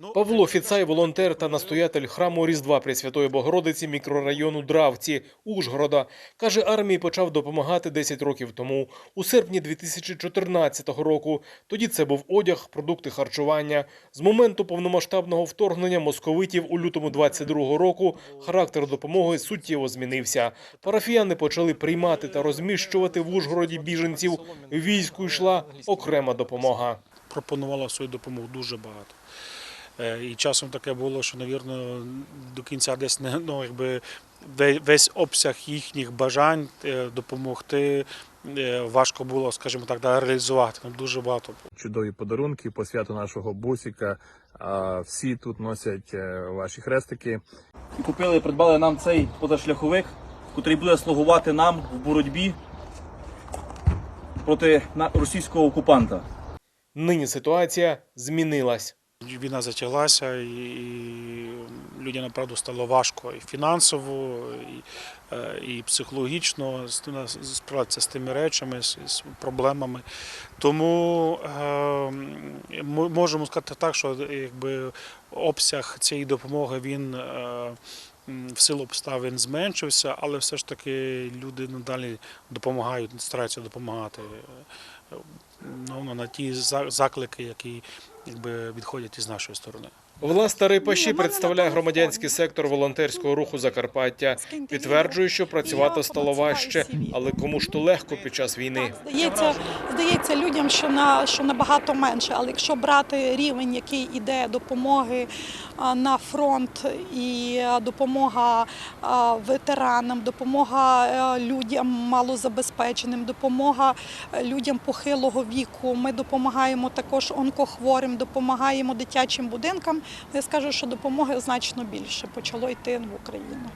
Павло Фіцай, волонтер та настоятель храму Різдва Пресвятої Богородиці мікрорайону Дравці Ужгорода, каже, армії почав допомагати 10 років тому, у серпні 2014 року. Тоді це був одяг, продукти харчування. З моменту повномасштабного вторгнення московитів у лютому 22 року характер допомоги суттєво змінився. Парафіяни почали приймати та розміщувати в Ужгороді біженців. Війську йшла окрема допомога. пропонувала свою допомогу дуже багато. Е, І часом таке було, що, навірно, до кінця десь не ну, якби весь обсяг їхніх бажань е, допомогти е, важко було, скажімо так, да, реалізувати. Там дуже багато було. чудові подарунки по святу нашого бусіка. Всі тут носять ваші хрестики. Купили і придбали нам цей позашляховик, який буде слугувати нам в боротьбі проти на- російського окупанта. Нині ситуація змінилась. Війна затяглася, і, людям направду стало важко і фінансово, і, е, і психологічно справитися з тими речами, з, з проблемами. Тому е, м- можемо сказати так, що якби обсяг цієї допомоги він. е, В силу обставин зменшився, але все ж таки люди надалі допомагають, стараються допомагати е, ну, на ті заклики, які якби відходять із нашої сторони. Власта Рипаші представляє громадянський сектор волонтерського руху Закарпаття. Підтверджує, що працювати стало важче, але кому ж то легко під час війни. Здається, здається людям, що на що набагато менше. Але якщо брати рівень, який іде допомоги на фронт, і допомога ветеранам, допомога е, людям малозабезпеченим, допомога е, людям похилого віку. Ми допомагаємо також онкохворим, допомагаємо дитячим будинкам. Я скажу, що допомоги значно більше почало йти в Україну.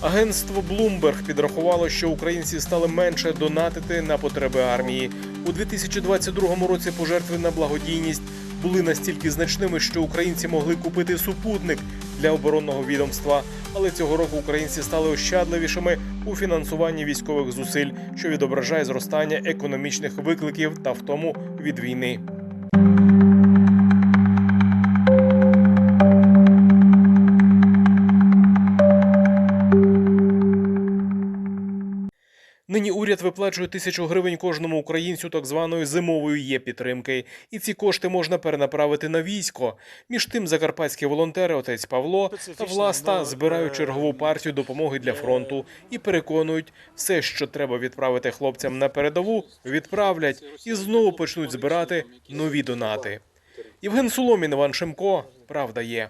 Агентство Bloomberg підрахувало, що українці стали менше донатити на потреби армії. У 2022 році пожертви на благодійність були настільки значними, що українці могли купити супутник для оборонного відомства. Але цього року українці стали ощадливішими у фінансуванні військових зусиль, що відображає зростання економічних викликів та втому від війни. Нині уряд виплачує тисячу гривень кожному українцю так званої зимової є підтримки, і ці кошти можна перенаправити на військо. Між тим, закарпатські волонтери, отець Павло та власта збирають чергову партію допомоги для фронту і переконують, все, що треба відправити хлопцям на передову, відправлять і знову почнуть збирати нові донати. Євген Соломін, Іван Шимко, правда є.